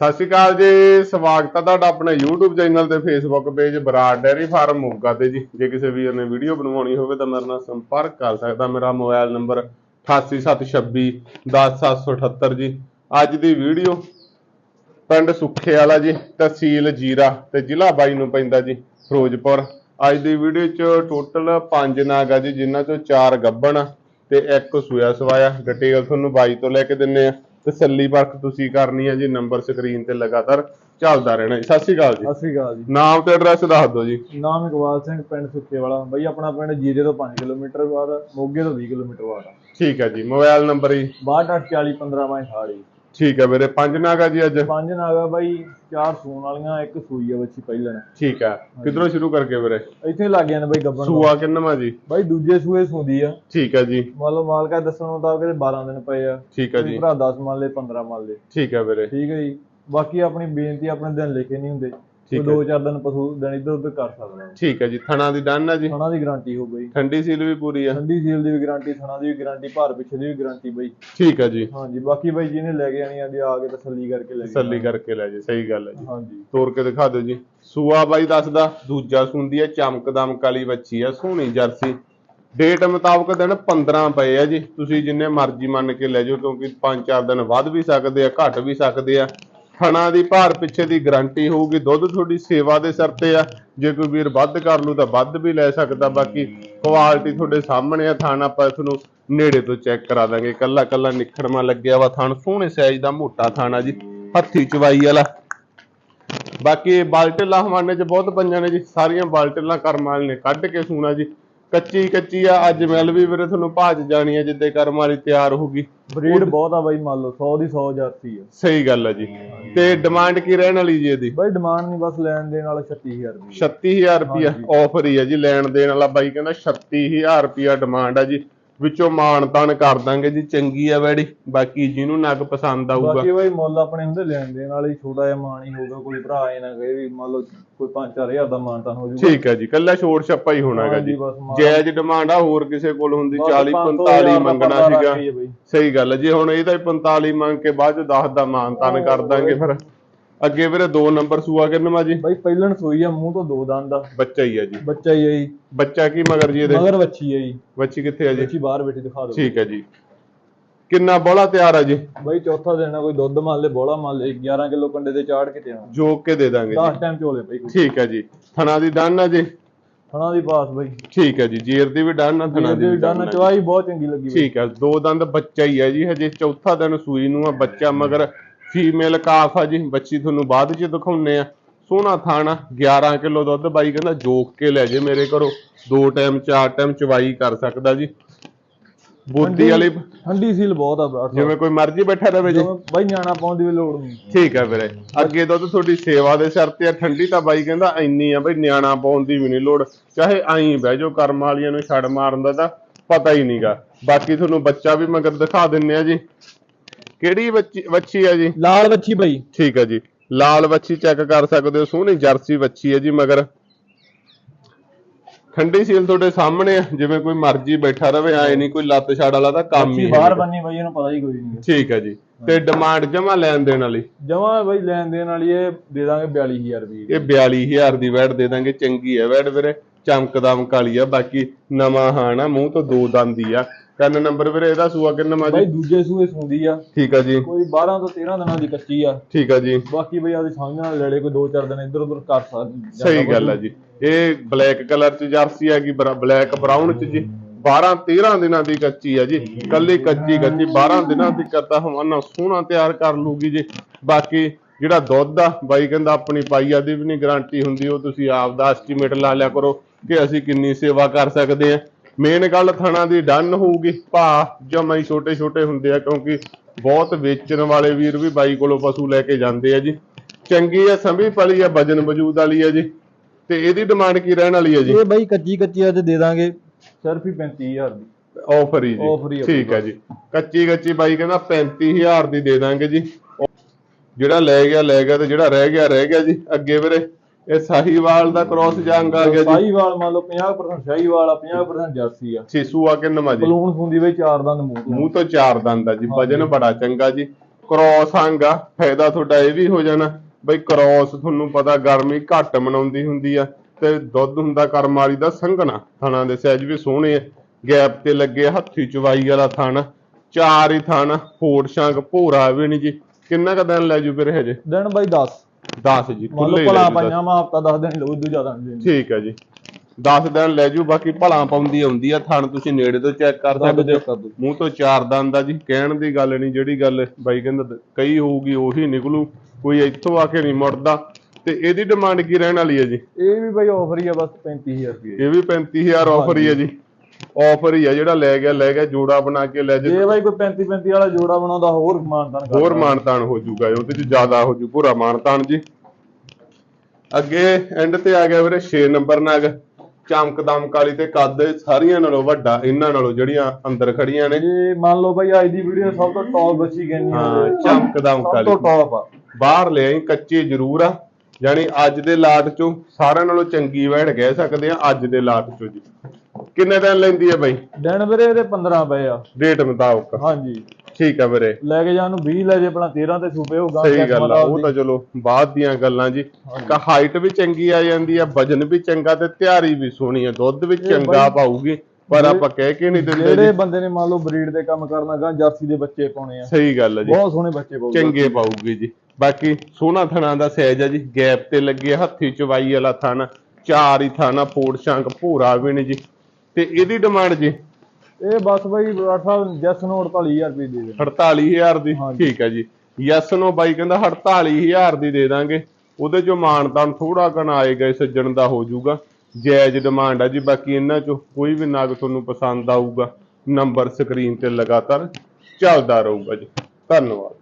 ਸਤਿ ਸ਼੍ਰੀ ਅਕਾਲ ਜੀ, ਸਵਾਗਤ ਹੈ ਤੁਹਾਡਾ ਆਪਣੇ YouTube ਚੈਨਲ ਤੇ Facebook page Brar dairy farm Moga ਤੇ ਜੀ। ਜੇ ਕਿਸੇ ਵੀਰ ਨੇ ਵੀਡੀਓ ਬਣਵਾਉਣੀ ਹੋਵੇ ਤਾਂ ਮੇਰੇ ਨਾਲ ਸੰਪਰਕ ਕਰ ਸਕਦਾ। ਮੇਰਾ ਮੋਬਾਈਲ ਨੰਬਰ 8876 10778 ਜੀ। ਅੱਜ ਦੀ ਵੀਡੀਓ ਪਿੰਡ ਸੁੱਖੇ ਵਾਲਾ ਜੀ, ਤਹਿਸੀਲ ਜੀਰਾ ਤੇ ਜ਼ਿਲ੍ਹਾ ਬਾਈ ਨੂੰ ਪੈਂਦਾ ਜੀ, ਫਿਰੋਜ਼ਪੁਰ। ਅੱਜ ਦੀ ਵੀਡੀਓ ਚ ਟੋਟਲ 5 ਨਾਗ ਆ ਜੀ, ਜਿਨ੍ਹਾਂ ਚੋਂ 4 ਗੱਬਣ ਆ ਤੇ ਇੱਕ ਸੂਇਆ ਸਵਾਇਆ। ਡਿਟੇਲ ਤੁਹਾਨੂੰ ਬਾਈ ਤੋਂ ਲੈ ਕੇ ਦਿੰਨੇ ਆ। ਤਸੱਲੀ ਪਰਖ ਤੁਸੀਂ ਕਰਨੀ ਹੈ ਜੀ ਨੰਬਰ ਸਕਰੀਨ ਤੇ ਲਗਾਤਾਰ ਚੱਲਦਾ ਰਹਿਣਾ ਜੀ। ਸਤਿ ਸ਼੍ਰੀ ਅਕਾਲ ਜੀ। ਸਤਿ ਸ੍ਰੀ ਅਕਾਲ ਜੀ। ਨਾਮ ਤੇ ਐਡਰੈਸ ਦੱਸ ਦਿਓ ਜੀ। ਨਾਮ ਇਕਬਾਲ ਸਿੰਘ ਪਿੰਡ ਸੁੱਕੇ ਵਾਲਾ ਬਈ ਆਪਣਾ ਪਿੰਡ ਜੀਰੇ ਤੋਂ 5 ਕਿਲੋਮੀਟਰ ਬਾਅਦ ਮੋਗੇ ਤੋਂ 20 ਕਿਲੋਮੀਟਰ ਬਾਅਦ ਆ। ਠੀਕ ਹੈ ਜੀ ਮੋਬਾਈਲ ਨੰਬਰ ਜੀ। 624015 ਠੀਕ ਹੈ ਵੀਰੇ ਪੰਜ ਨਾਗਾ ਜੀ ਅੱਜ? ਪੰਜ ਨਾਗਾ ਬਾਈ ਚਾਰ ਸੂਣ ਵਾਲੀਆਂ ਇੱਕ ਸੂਈ ਆ ਬੱਚੀ ਪਹਿਲਣ। ਠੀਕ ਹੈ ਕਿਧਰੋਂ ਸ਼ੁਰੂ ਕਰਕੇ ਵੀਰੇ? ਇੱਥੇ ਲੱਗ ਜਾਂਦੇ ਬਈ ਗੱਬਣ ਸੂਆ ਕਿੰਨਵਾ ਜੀ? ਬਾਈ ਦੂਜੇ ਸੂਏ ਸੂੰਦੀ ਆ। ਠੀਕ ਹੈ ਜੀ। ਮੰਨ ਲਓ ਮਾਲਕਾ ਦੱਸਣ ਮੁਤਾਬਕ ਇਹਦੇ 12 ਦਿਨ ਪਏ ਆ। ਠੀਕ ਹੈ ਜੀ। ਭਰਾ 10 ਮੰਨ ਲੇ 15 ਮੰਨ ਲੇ ਠੀਕ ਹੈ ਵੀਰੇ। ਠੀਕ ਹੈ ਜੀ। ਬਾਕੀ ਆਪਣੀ ਬੇਨਤੀ ਆਪਣੇ ਦਿਨ ਲਿਖੇ ਨਹੀਂ ਹੁੰਦੇ। ਠੀਕ ਕੋਈ ਦੋ ਚਾਰ ਦਿਨ ਪਸ਼ੂ ਦਿਨ ਇੱਧਰ ਉੱਧਰ ਕਰ ਸਕਦਾ ਠੀਕ ਹੈ ਜੀ ਥਣਾ ਦੀ ਡਨ ਹੈ ਜੀ? ਥਣਾ ਦੀ ਗਾਰੰਟੀ ਹੋ ਬਈ ਠੰਡੀ ਸੀਲ ਵੀ ਪੂਰੀ ਆ। ਠੰਡੀ ਸੀਲ ਦੀ ਵੀ ਗਾਰੰਟੀ ਥਣਾ ਦੀ ਵੀ ਗਾਰੰਟੀ ਭਾਰ ਪਿੱਛੇ ਦੀ ਵੀ ਗਾਰੰਟੀ ਬਈ। ਠੀਕ ਹੈ ਜੀ। ਹਾਂਜੀ ਬਾਕੀ ਬਾਈ ਜਿਹਨੇ ਲੈ ਕੇ ਆਣੀ ਆ ਜੀ ਆ ਕੇ ਤਸੱਲੀ ਕਰਕੇ ਲੈ ਕੇ ਤਸੱਲੀ ਕਰਕੇ ਲੈ ਜੀ ਸਹੀ ਗੱਲ ਹੈ ਜੀ। ਹਾਂਜੀ। ਤੋੜ ਕੇ ਦਿਖਾ ਦਿਓ ਜੀ। ਸੂਆ ਬਾਈ ਦੱਸਦਾ ਦੂਜਾ ਸੁੰਦੀ ਹੈ ਚਮਕਦਮ ਕਾਲੀ ਬੱਚੀ ਹੈ ਸੋਹਣੀ ਜਰਸੀ। ਡੇਟ ਮੁਤਾਬਕ ਦਿਨ 15 ਪਏ ਆ ਜੀ। ਤੁਸੀਂ ਜਿੰਨੇ ਮਰਜ਼ੀ ਮੰਨ ਕੇ ਲੈ ਜਾਓ ਕਿਉਂਕਿ 5-4 ਦਿਨ ਵੱਧ ਵੀ ਸਕਦੇ ਆ ਘਟ ਵੀ ਸਕਦੇ ਆ। ਥਣਾ ਦੀ ਭਾਰ ਪਿੱਛੇ ਦੀ ਗਾਰੰਟੀ ਹੋਊਗੀ, ਦੁੱਧ ਤੁਹਾਡੀ ਸੇਵਾ ਦੇ ਸਿਰ ਤੇ ਆ। ਜੇ ਕੋਈ ਵੀਰ ਵੱਧ ਕਰ ਲੂ ਤਾਂ ਵੱਧ ਵੀ ਲੈ ਸਕਦਾ, ਬਾਕੀ ਕੁਆਲਿਟੀ ਤੁਹਾਡੇ ਸਾਹਮਣੇ ਆ, ਥਾਣ ਆਪਾਂ ਤੁਹਾਨੂੰ ਨੇੜੇ ਤੋਂ ਚੈੱਕ ਕਰਾ ਦਾਂਗੇ। ਕੱਲਾ ਕੱਲਾ ਨਿਖੜਮਾ ਲੱਗਿਆ ਵਾ ਥਾਣ, ਸੋਹਣੇ ਸਾਈਜ਼ ਦਾ ਮੋਟਾ ਥਾਣਾ ਜੀ, ਹੱਥੀ ਚਵਾਈ ਵਾਲਾ। ਬਾਕੀ ਬਾਲਟੇਲਾ ਹਵਾਨੇ ਚ ਬਹੁਤ ਪੰਜਾਂ ਨੇ ਜੀ, ਸਾਰੀਆਂ ਬਾਲਟੇਲਾਂ ਕਰਮ ਵਾਲੇ ਨੇ, ਕੱਢ ਕੇ ਸੂਣਾ ਜੀ। ਕੱਚੀ ਕੱਚੀ ਆ ਅੱਜ ਮਿਲ ਵੀ ਵੀਰੇ ਤੁਹਾਨੂੰ ਭਾਜ ਜਾਣੀ ਆ ਜਿੱਦੇ ਕਰਮ ਵਾਲੀ ਤਿਆਰ ਹੋਊਗੀ ਬਰੀਡ ਬਹੁਤ ਆ ਬਾਈ ਮੰਨ ਲਓ 100 ਦੀ 100 ਜਰਸੀ ਆ ਸਹੀ ਗੱਲ ਆ ਜੀ। ਤੇ ਡਿਮਾਂਡ ਕੀ ਰਹਿਣ ਵਾਲੀ ਜੀ ਇਹਦੀ? ਬਾਈ ਡਿਮਾਂਡ ਨਹੀਂ ਬਸ ਲੈਣ ਦੇਣ ਵਾਲਾ 36000 ਰੁਪਏ 36000 ਰੁਪਿਆ ਆਫਰ ਹੀ ਆ ਜੀ ਲੈਣ ਦੇਣ ਵਾਲਾ ਬਾਈ ਕਹਿੰਦਾ 36000 ਰੁਪਿਆ ਡਿਮਾਂਡ ਆ ਜੀ। ਵਿੱਚੋਂ ਮਾਣ ਤਾਣ ਕਰ ਦਾਂਗੇ ਜੀ ਚੰਗੀ ਆ ਵੈੜੀ ਬਾਕੀ ਜਿਹਨੂੰ ਨਗ ਪਸੰਦ ਆਊਗਾ। ਬਾਕੀ ਬਾਈ ਮੁੱਲ ਆਪਣੇ ਹੁੰਦੇ ਲੈਣ ਦੇਣ ਵਾਲੇ ਛੋਟਾ ਜਿਹਾ ਮਾਨ ਹੀ ਹੋਊਗਾ ਕੋਈ ਭਰਾ ਇਹ ਨਾ ਕਹੇ ਵੀ ਮੰਨ ਲਓ ਕੋਈ 5-4000 ਦਾ ਮਾਨ ਤਾਂ ਹੋ ਜਾਊਗਾ ਠੀਕ ਹੈ ਜੀ ਕੱਲਾ ਛੋੜ ਛੱਪਾ ਹੀ ਹੋਣਾ ਹੈਗਾ ਜੀ। ਜਾਇਜ਼ ਡਿਮਾਂਡ ਆ ਹੋਰ ਕਿਸੇ ਕੋਲ ਹੁੰਦੀ ਬਸ 40 ਪੰਜ ਸੌ 45 ਹਜ਼ਾਰ ਦਾ ਮੰਗਣਾ ਸੀਗਾ। ਸਹੀ ਗੱਲ ਹੈ ਜੇ ਹੁਣ ਇਹਦਾ ਹੀ 45 ਮੰਗ ਕੇ ਬਾਅਦ ਚ 10 ਦਾ ਮਾਨ ਤਾਨ ਕਰ ਦਾਂਗੇ ਫਿਰ। ਅੱਗੇ ਵੀਰੇ ਦੋ ਨੰਬਰ ਸੂਆ ਕਿੰਨਵਾ ਜੀ। ਬਾਈ ਪਹਿਲਣ ਸੋਈ ਆ ਮੂੰਹ ਤੋਂ ਦੋ ਦੰਦ ਆ। ਬੱਚਾ ਹੀ ਆ ਜੀ। ਬੱਚਾ ਹੀ ਆ ਜੀ। ਬੱਚਾ ਕੀ ਮਗਰ ਜੀ ਇਹਦੇ? ਮਗਰ ਬੱਚੀ ਆ ਜੀ। ਬੱਚੀ ਕਿੱਥੇ ਆ ਜੀ? ਬੱਚੀ ਬਾਹਰ ਬੈਠੀ ਦਿਖਾ ਦਿਓ। ਠੀਕ ਹੈ ਜੀ। ਕਿੰਨਾ ਬੋਲਾ ਤਿਆਰ ਆ ਜੀ? ਬਾਈ ਚੌਥਾ ਆ ਕੋਈ ਦੁੱਧ ਮੰਨ ਲੈ ਬੋਲਾ ਮੰਨ ਲੈ 11 ਕਿਲੋ ਕੰਡੇ ਤੇ ਚਾੜ ਕੇ ਆਣਾ ਜੋਕ ਕੇ ਦੇ ਦਾਂਗੇ 10 ਜੀ ਟਾਈਮ ਝੋਲੇ ਬਾਈ ਠੀਕ ਹੈ ਜੀ। ਥਣਾ ਦੀ ਡਨ ਆ ਜੀ? ਥਣਾ ਦੀ ਪਾਸ ਬਾਈ। ਠੀਕ ਹੈ ਜੀ। ਜੀਰ ਦੀ ਵੀ ਡਨ ਆ ਥਣਾ ਦੀ ਵੀ ਡਨ ਆ। ਚਵਾਈ ਬਹੁਤ ਚੰਗੀ ਲੱਗੀ ਠੀਕ ਹੈ ਦੋ ਦੰਦ ਬੱਚਾ ਹੀ ਹੈ ਜੀ। ਹਜੇ ਚੌਥਾ ਦਿਨ ਸੂਈ ਨੂੰ ਆ ਬੱਚਾ ਮਗਰ ਫੀਮੇਲ ਕਾਫ ਆ ਜੀ ਬੱਚੀ ਤੁਹਾਨੂੰ ਬਾਅਦ ਚ ਦਿਖਾਉਨੇ ਆ। ਸੋਹਣਾ ਥਾਣਾ 11 ਕਿਲੋ ਦੁੱਧ ਬਾਈ ਕਹਿੰਦਾ ਜੋਕ ਕੇ ਲੈ ਜੇ ਮੇਰੇ ਘਰੋਂ। ਦੋ ਟਾਈਮ ਚਾਰ ਟਾਈਮ ਚਵਾਈ ਕਰ ਸਕਦਾ ਜੀ। ਬੋਦੀ ਵਾਲੀ ਠੰਡੀ ਸੀਲ ਬਹੁਤ ਆ ਜਿਵੇਂ ਕੋਈ ਮਰਜ਼ੀ ਬੈਠਾ ਰਵੇ ਜੀ। ਬਾਈ ਨਿਆਣਾ ਪਾਉਣ ਦੀ ਵੀ ਲੋੜ ਨਹੀਂ। ਠੀਕ ਹੈ ਵੀਰੇ। ਅੱਗੇ ਦੁੱਧ ਤੁਹਾਡੀ ਸੇਵਾ ਦੇ ਸਿਰ ਤੇ ਆ ਠੰਡੀ ਤਾਂ ਬਾਈ ਕਹਿੰਦਾ ਇੰਨੀ ਆ ਬਈ ਨਿਆਣਾ ਪਾਉਣ ਦੀ ਵੀ ਨਹੀਂ ਲੋੜ। ਚਾਹੇ ਆਈ ਬਹਿ ਜਾਓ ਕਰਮ ਵਾਲੀਆਂ ਨੂੰ ਛੱਡ ਮਾਰਨ ਦਾ ਤਾਂ ਪਤਾ ਹੀ ਨਹੀਂਗਾ ਬਾਕੀ ਤੁਹਾਨੂੰ ਬੱਚਾ ਵੀ ਮਗਰ ਦਿਖਾ ਦਿੰਨੇ ਆ ਜੀ। ਕਿਹੜੀ ਬੱਚੀ ਬੱਚੀ ਆ ਜੀ? ਲਾਲ ਬੱਚੀ ਬਾਈ। ਠੀਕ ਹੈ ਜੀ। ਲਾਲ ਬੱਚੀ ਚੈੱਕ ਕਰ ਸਕਦੇ ਹੋ ਸੋਹਣੀ ਜਰਸੀ ਬੱਚੀ ਹੈ ਜੀ ਮਗਰ ਠੰਡੀ ਸੀਲ ਤੁਹਾਡੇ ਸਾਹਮਣੇ ਆ ਜਿਵੇਂ ਕੋਈ ਮਰਜ਼ੀ ਬੈਠਾ ਰਵੇ ਆਏ ਨਹੀਂ ਕੋਈ ਲੱਤ ਛਾੜ ਵਾਲਾ ਤਾਂ ਕੰਮ ਹੀ ਬਾਹਰ ਹੈ ਬੰਨੀ ਬਾਈ ਇਹਨੂੰ ਪਤਾ ਹੀ ਕੋਈ ਨਹੀਂ ਠੀਕ ਹੈ ਜੀ। ਤੇ ਡਿਮਾਂਡ ਜਮਾ ਲੈਣ ਦੇਣ ਵਾਲੀ? ਜਮਾ ਬਾਈ ਲੈਣ ਦੇਣ ਵਾਲੀ ਇਹ ਦੇ ਦਾਂਗੇ 42000 ਰੁਪਏ ਇਹ 42000 ਦੀ ਵੈਟ ਦੇ ਦਾਂਗੇ ਚੰਗੀ ਹੈ ਵੈਟ ਵੀਰੇ। ਚਮਕਦਮ ਕਾਲੀ ਆ ਬਾਕੀ ਨਵਾਂ ਹਾਣਾ ਮੂੰਹ ਤੋਂ ਦੋ ਦੰਦ ਹੀ ਆ। ਕੰਨ ਨੰਬਰ ਵੀਰੇ ਇਹਦਾ ਸੂਆ ਕਿੰਨਾ ਮਾ ਬਾਈ ਜੀ ਦੂਜੇ ਸੂਏ ਸੁੰਦੀ ਆ। ਠੀਕ ਆ ਜੀ। ਕੋਈ 12 ਤੋਂ 13 ਦਿਨਾਂ ਦੀ ਕੱਚੀ ਆ। ਠੀਕ ਆ ਜੀ। ਬਾਕੀ ਬਈ ਆਦੀ ਸਮਝ ਨਾਲ ਲੜੇ ਕੋਈ 2-4 ਦਿਨ ਇੱਧਰ ਉੱਧਰ ਕਰ ਸਕਦਾ ਸਹੀ ਗੱਲ ਆ ਜੀ। ਇਹ ਬਲੈਕ ਕਲਰ ਚ ਜਰਸੀ ਹੈਗੀ ਬਲੈਕ ਬਰਾਊਨ ਚ ਜੀ। 12 13 ਦਿਨਾਂ ਦੀ ਕੱਚੀ ਆ ਜੀ। ਕੱਲੀ ਕੱਚੀ ਕੱਚੀ 12 ਦਿਨਾਂ ਦੀ ਕਰਤਾ ਹਵਾਨਾ ਸੋਹਣਾ ਤਿਆਰ ਕਰ ਲੂਗੀ ਜੀ। ਬਾਕੀ ਜਿਹੜਾ ਦੁੱਧ ਆ ਬਾਈ ਕਹਿੰਦਾ ਆਪਣੀ ਪਾਈਆ ਦੀ ਵੀ ਨਹੀਂ ਗਾਰੰਟੀ ਹੁੰਦੀ ਉਹ ਤੁਸੀਂ ਆਪ ਦਾ ਐਸਟੀਮੇਟ ਲਾ ਲਿਆ ਕਰੋ ਕਿ ਅਸੀਂ ਕਿੰਨੀ ਸੇਵਾ ਕਰ ਸਕਦੇ ਆ। ਮੇਨ ਗੱਲ ਥਣਾ ਦੀ ਡਨ ਹੋਊਗੀ। ਭਾ ਜਮਾਂ ਹੀ ਛੋਟੇ ਛੋਟੇ ਹੁੰਦੇ ਆ ਕਿਉਂਕਿ ਬਹੁਤ ਵੇਚਣ ਵਾਲੇ ਵੀਰ ਵੀ ਬਾਈ ਕੋਲੋਂ ਪਸ਼ੂ ਲੈ ਕੇ ਜਾਂਦੇ ਆ ਜੀ। ਚੰਗੀ ਆ ਸੰਭੀ ਪਲੀ ਆ ਵਜਨ ਵਜੂਦ ਵਾਲੀ ਆ ਜੀ। ਤੇ ਇਹਦੀ ਡਿਮਾਂਡ ਕੀ ਰਹਿਣ ਵਾਲੀ ਹੈ ਜੀ? ਇਹ ਬਾਈ ਕੱਚੀ ਕੱਚੀ ਅੱਜ ਦੇ ਦਾਂਗੇ। ਸਿਰਫ ਹੀ 35000 ਦੀ। ਆਫਰ ਹੀ ਜੀ। ਆ ਠੀਕ ਹੈ ਜੀ। ਕੱਚੀ ਕੱਚੀ ਬਾਈ ਕਹਿੰਦਾ 35000 ਦੀ ਦੇ ਦਾਂਗੇ ਜੀ। ਜਿਹੜਾ ਲੈ ਗਿਆ ਲੈ ਗਿਆ ਤੇ ਜਿਹੜਾ ਰਹਿ ਗਿਆ ਰਹਿ ਗਿਆ ਜੀ। ਅੱਗੇ ਵੀਰੇ। ਇਹ ਸਾਹੀਵਾਲ ਦਾ ਕ੍ਰਾਸ ਜੰਗ ਆ ਗਿਆ ਜੀ। ਸਾਈਵਾਲ ਮੰਨ ਲਓ 50% ਸ਼ਾਹੀਵਾਲ ਆ 50% ਜਰਸੀ ਆ। ਛੇਸੂ ਆ ਕਿੰਨਾ ਜੀ। ਬਲੂਨ ਸੁੰਦੀ ਬਈ ਚਾਰ ਦੰਦ ਮੂੰਹ ਤੋਂ। ਮੂੰਹ ਤੋਂ ਚਾਰ ਦੰਦ ਆ ਜੀ ਵਜਨ ਬੜਾ ਚੰਗਾ ਜੀ। ਕ੍ਰੋਸ ਅੰਗ ਆ ਫਾਇਦਾ ਤੁਹਾਡਾ ਇਹ ਵੀ ਹੋ ਜਾਣਾ। ਬਈ ਕ੍ਰੋਸ ਤੁਹਾਨੂੰ ਪਤਾ ਗਰਮੀ ਘੱਟ ਮਨਾਉਂਦੀ ਹੁੰਦੀ ਆ ਤੇ ਦੁੱਧ ਹੁੰਦਾ ਕਰਮ ਵਾਲੀ ਦਾ ਸੰਘਣਾ ਥਣਾ ਦੇ ਸਾਈਜ਼ ਵੀ ਸੋਹਣੇ ਆ। ਗੈਪ ਤੇ ਲੱਗੇ ਹੱਥੀ ਚਵਾਈ ਵਾਲਾ ਥਣ ਚਾਰ ਹੀ ਥਣ ਫੋੜ ਸ਼ੰਗ ਭੋਰਾ ਵੀ ਨਹੀਂ ਜੀ। ਕਿੰਨਾ ਕ ਦਿਨ ਲੈ ਜੂ ਫਿਰ ਹਜੇ ਦਿਨ ਬਾਈ 10 10 ਜੀ ਮੰਨ ਖੁੱਲੇ ਲਓ ਭਲਾ। ਪੰਜਾਂ ਮਾ ਹਫਤਾ 10 ਦਿਨ ਲਓ ਇਦੋਂ ਜ਼ਿਆਦਾ ਨਹੀਂ ਦੇਣੀ। ਠੀਕ ਹੈ ਜੀ। 10 ਦਿਨ ਲੈ ਜੂ ਬਾਕੀ ਭਲਾ ਪਾਉਂਦੀ ਆਉਂਦੀ ਆ ਥਣ ਤੁਸੀਂ ਨੇੜੇ ਤੋਂ ਚੈੱਕ ਕਰ ਸਕਦੇ ਹੋ। ਕਰ ਦੋ ਮੂੰਹ ਤੋਂ ਚਾਰ ਦੰਦ ਆ ਜੀ ਕਹਿਣ ਦੀ ਗੱਲ ਨਹੀਂ ਜਿਹੜੀ ਗੱਲ ਬਾਈ ਕਹਿੰਦਾ ਦ- ਕਈ ਹੋਊਗੀ ਉਹੀ ਨਿਕਲੂ। ਕੋਈ ਇੱਥੋਂ ਆ ਕੇ ਨਹੀਂ ਮੁੜਦਾ। ਤੇ ਇਹਦੀ ਡਿਮਾਂਡ ਕੀ ਰਹਿਣ ਵਾਲੀ ਹੈ ਜੀ? ਇਹ ਵੀ ਬਾਈ ਆਫਰ ਹੀ ਆ ਬਸ 35000 ਰੁਪਏ। ਇਹ ਵੀ 35000 ਆਫਰ ਹੀ ਹੈ ਜੀ। ਆਫਰ ਹੀ ਆ ਜਿਹੜਾ ਲੈ ਗਿਆ ਲੈ ਗਿਆ ਜੋੜਾ ਬਣਾ ਕੇ ਲੈ ਜੇ ਜੇ। ਬਾਈ ਕੋਈ 35 35 ਵਾਲਾ ਜੋੜਾ ਬਣਾਉਂਦਾ ਹੋਰ ਮਾਨਤਾਨ ਕਰ ਹੋਰ ਮਾਨਤਾਨ ਹੋ ਜਾਊਗਾ ਉਹਦੇ ਚ ਜ਼ਿਆਦਾ ਹੋ ਜੂ ਪੂਰਾ ਮਾਨਤਾਨ ਜੀ। ਅੱਗੇ ਐਂਡ ਤੇ ਆ ਗਿਆ ਵੀਰੇ 6 ਨੰਬਰ ਨਗ। ਚਮਕ ਦਮਕ ਵਾਲੀ ਤੇ ਕੱਦ ਸਾਰੀਆਂ ਨਾਲੋਂ ਵੱਡਾ ਇਹਨਾਂ ਨਾਲੋਂ ਜਿਹੜੀਆਂ ਅੰਦਰ ਖੜੀਆਂ ਨੇ। ਜੇ ਮੰਨ ਲਓ ਬਾਈ ਅੱਜ ਦੀ ਵੀਡੀਓ ਸਭ ਤੋਂ ਟੌਪ ਬੱਚੀ ਕਹਿੰਦੀ ਹਾਂ ਚਮਕ ਦਮਕ ਸਭ ਵਾਲੀ। ਤੋਂ ਟੌਪ ਆ। ਬਾਹਰ ਲੈ ਆਈ ਕੱਚੇ ਜ਼ਰੂਰ ਆ। ਯਾਨੀ ਅੱਜ ਦੇ ਲਾਟ ਚੋਂ ਸਾਰਿਆਂ ਨਾਲੋਂ ਚੰਗੀ ਵੈੜ ਕਹਿ ਸਕਦੇ ਆ ਅੱਜ ਦੇ ਲਾਟ ਚੋਂ ਜੀ। ਕਿੰਨੇ ਦਿਨ ਲੈਂਦੀ ਹੈ ਬਾਈ? ਦਿਨ ਵੀਰੇ ਇਹਦੇ 15 ਪਏ ਆ। ਰੇਟ ਮੁਤਾਬਕ। ਹਾਂਜੀ। ਠੀਕ ਆ ਵੀਰੇ। ਲੈ ਕੇ ਜਾਣ ਨੂੰ 20 ਲੈ ਜੇ ਆਪਣਾ 13 ਤੇ ਛੁਪੇ ਹੋਗਾ ਸਹੀ ਗੱਲ ਆ ਉਹ ਤਾਂ ਚਲੋ ਬਾਅਦ ਦੀਆਂ ਗੱਲਾਂ ਜੀ। ਤਾਂ ਹਾਈਟ ਵੀ ਚੰਗੀ ਆ ਜਾਂਦੀ ਆ ਵਜਨ ਵੀ ਚੰਗਾ ਤੇ ਤਿਆਰੀ ਵੀ ਸੋਹਣੀ ਆ। ਦੁੱਧ ਵੀ ਚੰਗਾ ਪਾਊਗੀ ਪਰ ਆਪਾਂ ਕਹਿ ਕੇ ਨਹੀਂ ਦਿੰਦੇ ਜਿਹੜੇ ਬੰਦੇ ਨੇ ਮੰਨ ਲਓ ਬਰੀਡ ਦੇ ਕੰਮ ਕਰਨਾ ਗਾ ਜਰਸੀ ਦੇ ਬੱਚੇ ਪਾਉਣੇ ਆ। ਸਹੀ ਗੱਲ ਆ ਜੀ। ਬਹੁਤ ਸੋਹਣੇ ਬੱਚੇ ਪਾਉਗੇ। ਚੰਗੇ ਪਾਊਗੀ ਜੀ। ਬਾਕੀ ਸੋਹਣਾ ਥਣਾ ਦਾ ਸਾਈਜ਼ ਆ ਜੀ। ਗੈਪ ਤੇ ਲੱਗੇ ਹੱਥੀ ਚਵਾਈ ਵਾਲਾ ਥਣ ਚਾਰ ਹੀ ਥਾਣਾ ਪੋੜ ਸ਼ੰਕ ਭੂਰਾ ਵੀ ਨੇ ਜੀ। ਤੇ ਇਹਦੀ ਡਿਮਾਂਡ ਜੀ? ਇਹ ਬਸ ਬਾਈ ਡਾਕਟਰ ਸਾਹਿਬ ਜੈਸ ਨੂੰ 48000 ਰੁਪਏ ਦੇ ਦੇ 48000 ਦੀ। ਠੀਕ ਹੈ ਜੀ। ਯੈਸ ਨੋ ਬਾਈ ਕਹਿੰਦਾ 48000 ਦੀ ਦੇ ਦਾਂਗੇ। ਉਹਦੇ ਚੋਂ ਮਾਨਤਾਨ ਥੋੜਾ ਕਨ ਆਏਗਾ ਇਸ ਸੱਜਣ ਦਾ ਹੋ ਜਾਊਗਾ। ਜਾਇਜ਼ ਡਿਮਾਂਡ ਆ ਜੀ ਬਾਕੀ ਇਹਨਾਂ ਚੋਂ ਕੋਈ ਵੀ ਨਾਗ ਤੁਹਾਨੂੰ ਪਸੰਦ ਆਊਗਾ। ਨੰਬਰ ਸਕਰੀਨ ਤੇ ਲਗਾਤਾਰ ਚੱਲਦਾ ਰਹੂਗਾ ਜੀ। ਧੰਨਵਾਦ।